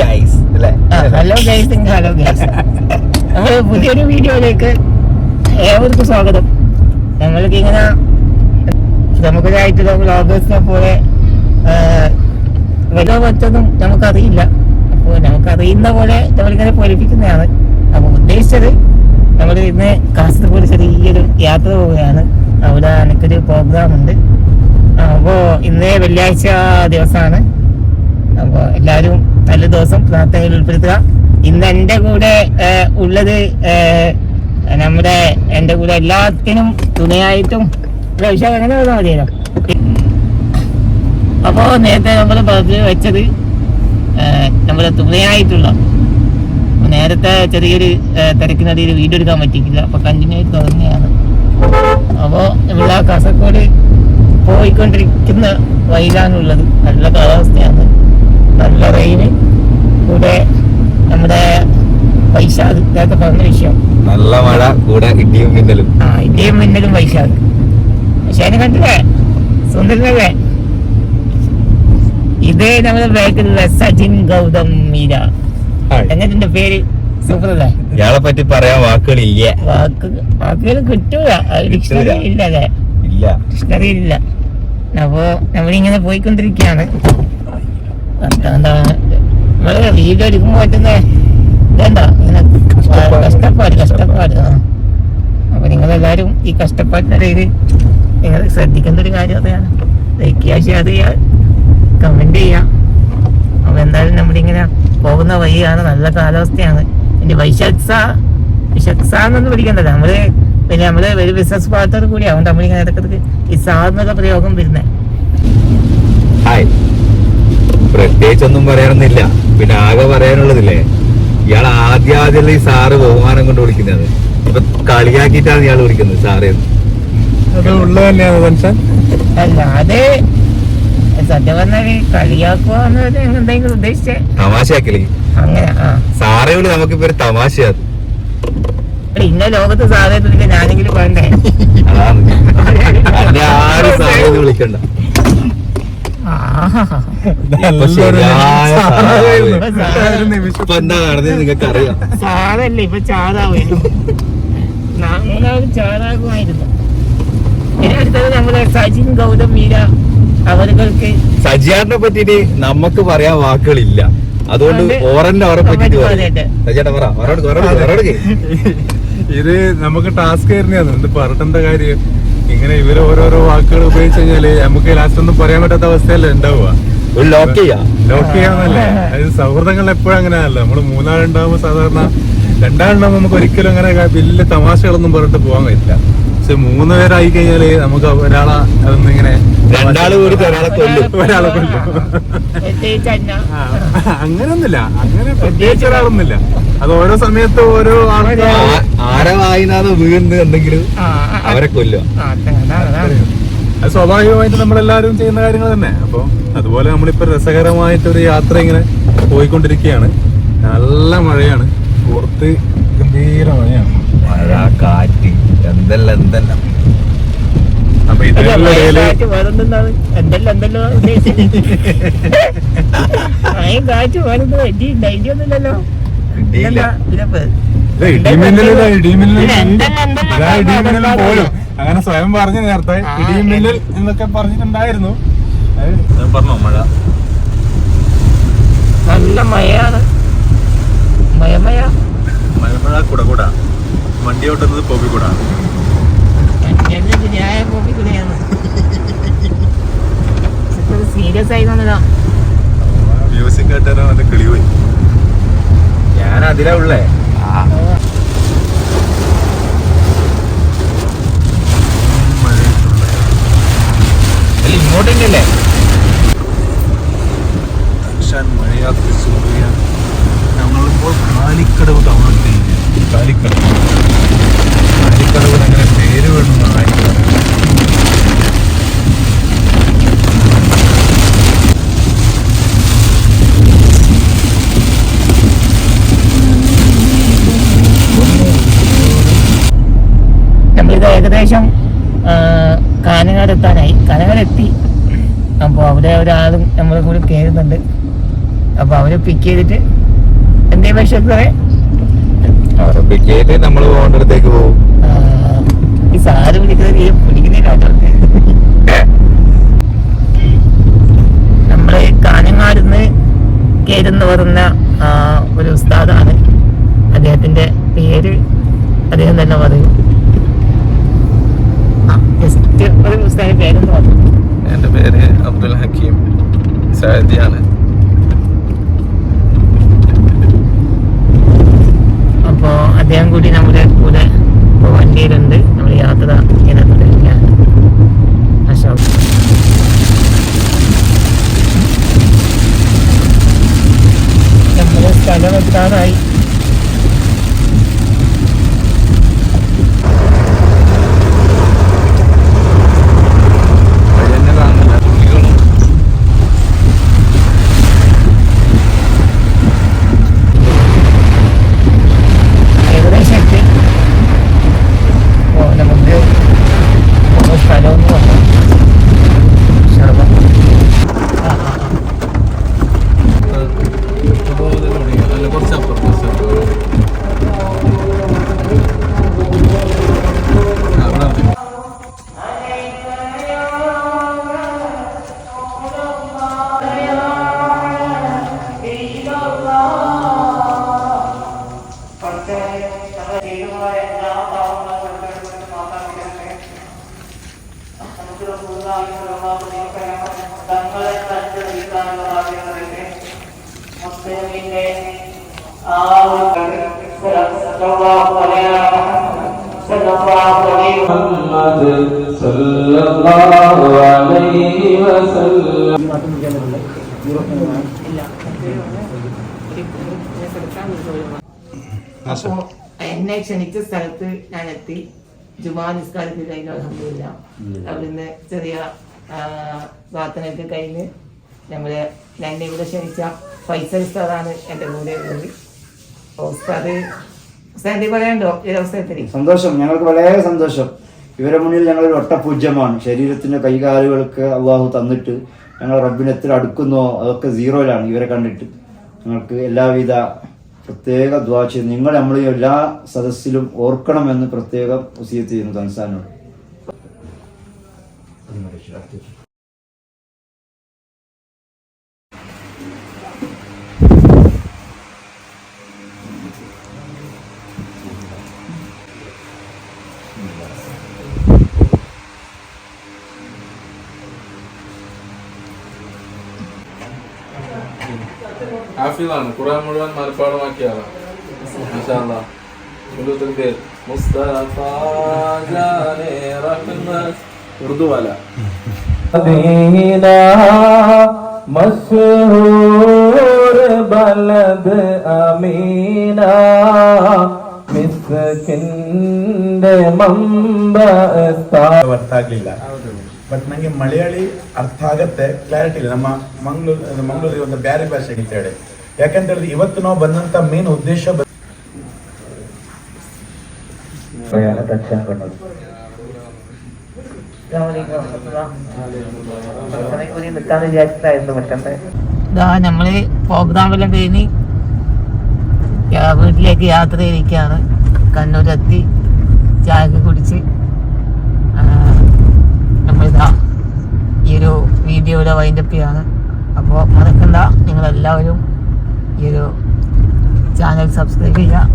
Guys അല്ലേ? Hello guys hello guys നമ്മൾ പുതിയൊരു വീഡിയോയിലേക്ക് ഏവർക്കും സ്വാഗതം. നമ്മൾക്ക് ഇങ്ങനെ പ്രമുഖരായിട്ടുള്ള വ്ളോഗേഴ്സിനെ പോലെ വില മറ്റൊന്നും നമുക്കറിയില്ല. അപ്പോൾ നമുക്കറിയുന്ന പോലെ നമ്മളിങ്ങനെ പൊലിപ്പിക്കുന്നതാണ്. അപ്പോൾ ഉദ്ദേശിച്ചത് നമ്മൾ ഇന്ന് കാസർഗോഡ് ചെറിയൊരു യാത്ര പോവുകയാണ്. അവിടെ എനിക്കൊരു പ്രോഗ്രാം ഉണ്ട്. അപ്പോൾ ഇന്ന് വെള്ളിയാഴ്ച ദിവസമാണ്. അപ്പൊ എല്ലാരും നല്ല ദിവസം പ്രാർത്ഥനയിൽ ഉൾപ്പെടുത്തുക. ഇന്ന് എന്റെ കൂടെ ഉള്ളത് നമ്മുടെ എന്റെ കൂടെ എല്ലാത്തിനും തുണയായിട്ടും ഒരു വിഷയം അങ്ങനെ വന്നാൽ മതിയല്ലോ. അപ്പോ നേരത്തെ നമ്മൾ പറഞ്ഞു വെച്ചത് നമ്മുടെ തുണയായിട്ടുള്ള നേരത്തെ ചെറിയൊരു തിരക്കിനടിയിൽ വീട് എടുക്കാൻ പറ്റിയില്ല അപ്പൊ കണ്ടിന്യൂ ആയിട്ട് തുടങ്ങുകയാണ്. അപ്പോ ഇവിടെ കാസർഗോഡ് പോയിക്കൊണ്ടിരിക്കുന്ന വഴിയിലാണുള്ളത്. നല്ല കാലാവസ്ഥയാണ്. നല്ല റെയിന് കൂടെ നമ്മുടെ പൈസ ഇതൊക്കെ പറഞ്ഞ വിഷയം. നല്ല മഴ കൂടെ ഇടിയും മിന്നലും. ആ ഇടിയും മിന്നലും പൈസ. പക്ഷെ അതിനെ കണ്ടില്ലേ? സുന്ദരനല്ലേ? ഇത് നമ്മുടെ ബാക്കിലുള്ള സജിൻ ഗൗതം മീര. എങ്ങനെ പേര്? സൂപ്പർ അല്ലേ ഇയാളെ പറ്റി പറയാൻ വാക്കുകളില്ല. വാക്ക് വാക്കുകൾ കിട്ടൂല. ഡിക്ഷണറി ഇല്ല അല്ലേ? ഇല്ല. ഡിക്ഷണറി ഇല്ല. അപ്പോ നമ്മളിങ്ങനെ പോയിക്കൊണ്ടിരിക്കുകയാണ് വീഡിയോ എടുക്കുമ്പോ പറ്റുന്ന? ഇതെന്താ? ഇങ്ങനെ കഷ്ടപ്പാട്. കഷ്ടപ്പാട് അപ്പൊ നിങ്ങളെല്ലാരും ഈ കഷ്ടപ്പാടിനിടയിൽ നിങ്ങൾ ശ്രദ്ധിക്കേണ്ട ഒരു കാര്യം അതാണ്. ലൈക്ക് ചെയ്യുക ഷെയർ ചെയ്യുക കമന്റ് ചെയ്യുക അപ്പൊ എന്തായാലും നമ്മളിങ്ങനെ പോകുന്ന വഴിയാണ്. നല്ല കാലാവസ്ഥയാണ്. പിന്നെ വൈശക്സ വിശക്സ എന്നൊന്നും പിടിക്കണ്ടല്ലോ നമ്മൾ പിന്നെ നമ്മൾ ഒരു ബിസിനസ് പാർട്ണർ കൂടിയാവും നമ്മളിങ്ങനെ ഇടക്കിടക്ക് ഈ സാ എന്നുള്ള പ്രയോഗം വരുന്നത് ഹായ് പ്രത്യേകിച്ചൊന്നും പറയാനൊന്നുമില്ല. പിന്നെ ആകെ പറയാനുള്ളതില്ലേ ഇയാൾ ആദ്യ ആദ്യമല്ല ഈ സാറ് ബഹുമാനം കൊണ്ട് വിളിക്കുന്നത്. ഇപ്പൊ കളിയാക്കിയിട്ടാണ് ഇയാൾ വിളിക്കുന്നത് സാറേ അല്ലാതെ സത്യം പറഞ്ഞാൽ കളിയാക്കുക എന്തെങ്കിലും ഉദ്ദേശിച്ചേ. തമാശയാക്കലേ അങ്ങനെ സാറേ വിളി നമുക്കിപ്പോ ഒരു ഇന്ന ലോകത്ത് സാറേ ഞാനെങ്കിലും വേണ്ടേ? അതാണ്. ആരും സാറേ വിളിക്കണ്ട. ഇപ്പൊ എന്താ നടന്നത് നിങ്ങൾക്ക് അറിയാം സാറല്ലേ ഇപ്പൊ മൂന്നാമത് ഇനി അടുത്തത് സജിൻ ഗൗതം മീര അവർക്ക് സജിയാറിനെ പറ്റിട്ട് നമുക്ക് പറയാൻ വാക്കുകളില്ല. അതുകൊണ്ട് ഓറന്റെ അവരെ പറ്റിട്ട്. സജിയേട്ടാ പറ ഇത് നമുക്ക് ടാസ്ക് ആയിരുന്നു എന്ത് പറഞ്ഞിട്ടെന്താ കാര്യം? ഇങ്ങനെ ഇവർ ഓരോരോ വാക്കുകൾ ഉപയോഗിച്ച് കഴിഞ്ഞാൽ നമുക്ക് ലാസ്റ്റ് ഒന്നും പറയാൻ പറ്റാത്ത അവസ്ഥയല്ലേ ഉണ്ടാവുക. ഒരു ലോക്ക് ചെയ്യാ. ലോക്ക് ചെയ്യാന്നല്ലേ? അത് സൗഹൃദങ്ങൾ എപ്പോഴും അങ്ങനെ അങ്ങനെയല്ല നമ്മൾ മൂന്നാളുണ്ടാവുമ്പോ സാധാരണ രണ്ടാളുണ്ടാവുമ്പോ നമുക്ക് ഒരിക്കലും അങ്ങനെ വലിയ തമാശകളൊന്നും പറഞ്ഞിട്ട് പോകാൻ കഴിയില്ല പക്ഷെ മൂന്ന് പേരായി കഴിഞ്ഞാൽ നമുക്ക് ഒരാളെ ഇങ്ങനെ രണ്ടാൾ കൂടി ഒരാളെ കൊല്ലും. ഒരാളെ കൊല്ലും. അങ്ങനൊന്നുമില്ല അങ്ങനെ പ്രത്യേകിച്ച് ഒരാളൊന്നുമില്ല. അത് ഓരോ സമയത്ത് ഓരോ ആരവായിനാന്ന് ആരെ വീണ് എന്തെങ്കിലും അവരെ കൊല്ലും. അത് സ്വാഭാവികമായിട്ട് നമ്മളെല്ലാവരും ചെയ്യുന്ന കാര്യങ്ങൾ തന്നെ. അപ്പൊ അതുപോലെ നമ്മളിപ്പോ രസകരമായിട്ട് ഒരു യാത്ര ഇങ്ങനെ പോയിക്കൊണ്ടിരിക്കുകയാണ്. നല്ല മഴയാണ്. പുറത്ത് ഗംഭീര മഴയാണ്. മഴ കാറ്റ് എന്തെല്ലാം എന്തെല്ലാം? അപ്പൊ പോലും. അങ്ങനെ സ്വയം പറഞ്ഞു നേരത്തെ ഇടിമിന്നൽ എന്നൊക്കെ പറഞ്ഞിട്ടുണ്ടായിരുന്നു. പറഞ്ഞോ മഴ. നല്ല മഴയാണ് മയമയ മഴ മഴ കുട കുട വണ്ടി ഓട്ടുന്നത് പോപ്പി കുട ന്യായ പോക്കിയാണ് സീരിയസ് ആയി വന്നതാ മ്യൂസിക് കേട്ടാരോ അത് കിളിപോയി ഞാൻ അതിലാ ഉള്ളേ ഇങ്ങോട്ടല്ലേ ദർശൻ മഴയാത്ര നമ്മളിത് ഏകദേശം കാനങ്ങാട് എത്താനായി കാനങ്ങാട് എത്തി അപ്പോൾ അവിടെ ഒരാളും നമ്മളെ കൂടി കയറുന്നുണ്ട്. അപ്പോൾ അവരെ പിക്ക് ചെയ്തിട്ട് എന്തേ പക്ഷേ പിക്ക് ചെയ്തിട്ട് നമ്മൾ പോകേണ്ടടുത്തേക്ക് പോകും ഈ സാറ് വിളിക്കുന്നത് നീ പിടിക്കുന്നില്ല നമ്മൾ കാഞ്ഞങ്ങാടുന്ന് കേരെന്ന് പറയുന്ന ആ, ഒരു ഉസ്താദാണ് അദ്ദേഹത്തിന്റെ പേര് അദ്ദേഹം തന്നെ പറയും ജസ്റ്റ് ഒരു ഉസ്താദിന്റെ പേരെന്ന് പറഞ്ഞു എന്റെ പേര് അബ്ദുൽ ഹക്കീം സാദിയാണ് അപ്പോൾ അദ്ദേഹം കൂടി നമ്മുടെ കൂടെ വണ്ടിയിലുണ്ട് നമ്മൾ യാത്ര തങ്ങളെ തന്റെ വീട്ടാനുള്ളതാകുന്നതിന്റെ മുസ്ലിമിന്റെ ആ ഒരു യൂറോപ്യൻ ഇല്ല അപ്പോ എന്നെ ക്ഷണിച്ച സ്ഥലത്ത് ഞാൻ എത്തി. ജുമാ നിസ്കാരത്തിൽ കഴിഞ്ഞ അലഹമില്ല അവിടുന്ന് ചെറിയ പ്രാർത്ഥനയൊക്കെ കഴിഞ്ഞ് നമ്മൾ എന്നെ ഇവിടെ ക്ഷണിച്ച ഫൈസൽ ഉസ്താദാണ് എന്റെ കൂടെ ഉള്ളത്. ഉസ്താദ് ഉസ്താദ് പറയാണ്ടോ ഈ അവസരത്തിൽ? സന്തോഷം. ഞങ്ങൾക്ക് വളരെ സന്തോഷം. ഇവരെ മുന്നിൽ ഞങ്ങൾ ഒരു ഒട്ടപൂജ്യമാണ്. ശരീരത്തിന്റെ കൈകാലുകൾക്ക് അള്ളാഹു തന്നിട്ട് ഞങ്ങൾ റബ്ബിനെത്ര അടുക്കുന്നോ അതൊക്കെ സീറോയിലാണ് ഇവരെ കണ്ടിട്ട്. ഞങ്ങൾക്ക് എല്ലാവിധ പ്രത്യേക ദ്വാ ചെയ്ത് നിങ്ങൾ നമ്മളെ എല്ലാ സദസ്സിലും ഓർക്കണമെന്ന് പ്രത്യേകം ഉസീത്ത് ചെയ്യുന്നു തൻസാനോട്. ഹാഫിലാണ് ഖുറാൻ മുഴുവൻ മനഃപ്പാടമാക്കിയ ആളാണ് റഹ്മത്ത്. മമ്പ സ്ഥാപത്താകില്ല ಬಟ್ ನಂಗೆ ಮಲಯಾಳಿ ಅರ್ಥ ಆಗತ್ತೆ ಕ್ಲಾರಿಟಿ ಇಲ್ಲ ನಮ್ಮ ಮಂಗಳೂರು ಮಂಗಳೂರಿಗೆ ಒಂದು ಬೇರೆ ಭಾಷೆ ಅಂತ ಹೇಳಿ ಯಾಕಂತ ಹೇಳಿದ್ರೆ ಇವತ್ತು ನಾವು ಬಂದಂತ ಮೇನ್ ಉದ್ದೇಶ ಬ- ഇതാ നമ്മള് പ്രോഗ്രാമെല്ലാം കഴിഞ്ഞ് യാ- വീട്ടിലേക്ക് യാത്ര ചെയ്തിരിക്കുകയാണ് കണ്ണൂരെത്തി ചായക്ക് കുടിച്ച് ഒരു ഇവിടെ വൈൻഡപ്പ് ചെയ്യാണ്. അപ്പോൾ മറക്കണ്ട. നിങ്ങളെല്ലാവരും ഈ ഒരു ചാനൽ സബ്സ്ക്രൈബ് ചെയ്യുക.